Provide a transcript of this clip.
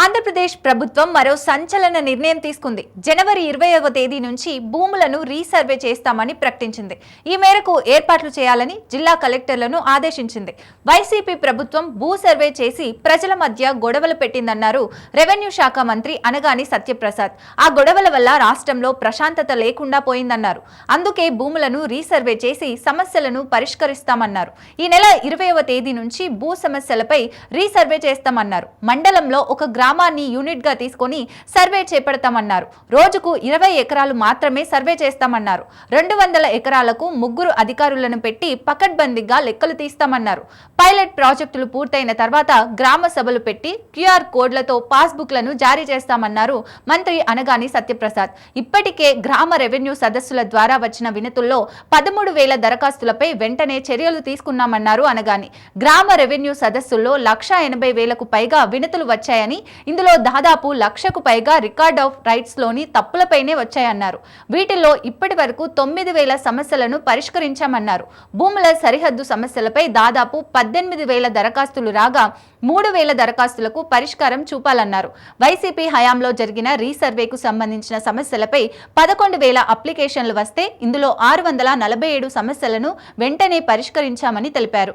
ఆంధ్రప్రదేశ్ ప్రభుత్వం మరో సంచలన నిర్ణయం తీసుకుంది. జనవరి ఇరవైవ తేదీ నుంచి భూములను రీసర్వే చేస్తామని ప్రకటించింది. ఈ మేరకు ఏర్పాట్లు చేయాలని జిల్లా కలెక్టర్లను ఆదేశించింది. వైసీపీ ప్రభుత్వం భూ సర్వే చేసి ప్రజల మధ్య గొడవలు పెట్టిందన్నారు రెవెన్యూ శాఖ మంత్రి అనగాని సత్యప్రసాద్. ఆ గొడవల వల్ల రాష్ట్రంలో ప్రశాంతత లేకుండా పోయిందన్నారు. అందుకే భూములను రీసర్వే చేసి సమస్యలను పరిష్కరిస్తామన్నారు. ఈ నెల ఇరవైవ తేదీ నుంచి భూ సమస్యలపై రీసర్వే చేస్తామన్నారు. మండలంలో ఒక గ్రామాన్ని యూనిట్గా తీసుకొని సర్వే చేపడతామన్నారు. రోజుకు ఇరవై ఎకరాలు మాత్రమే సర్వే చేస్తామన్నారు. రెండు వందల ఎకరాలకు ముగ్గురు అధికారులను పెట్టి పకడ్బందీగా లెక్కలు తీస్తామన్నారు. పైలట్ ప్రాజెక్టులు పూర్తయిన తర్వాత గ్రామ సభలు పెట్టి క్యూఆర్ కోడ్లతో పాస్బుక్లను జారీ చేస్తామన్నారు మంత్రి అనగాని సత్యప్రసాద్. ఇప్పటికే గ్రామ రెవెన్యూ సదస్సుల ద్వారా వచ్చిన వినతుల్లో పదమూడు వేల దరఖాస్తులపై వెంటనే చర్యలు తీసుకున్నామన్నారు అనగాని గ్రామ రెవెన్యూ సదస్సుల్లో లక్ష ఎనభై వేలకు పైగా వినతులు వచ్చాయని ఇందులో దాదాపు లక్షకు పైగా రికార్డ్ ఆఫ్ రైట్స్లోని తప్పులపైనే వచ్చాయన్నారు. వీటిల్లో ఇప్పటి వరకు తొమ్మిది వేల సమస్యలను పరిష్కరించామన్నారు. భూముల సరిహద్దు సమస్యలపై దాదాపు పద్దెనిమిది వేల దరఖాస్తులు రాగా మూడు వేల దరఖాస్తులకు పరిష్కారం చూపాలన్నారు. వైసీపీ హయాంలో జరిగిన రీసర్వేకు సంబంధించిన సమస్యలపై పదకొండు వేల అప్లికేషన్లు వస్తే ఇందులో ఆరు వందల నలభై ఏడు సమస్యలను వెంటనే పరిష్కరించామని తెలిపారు.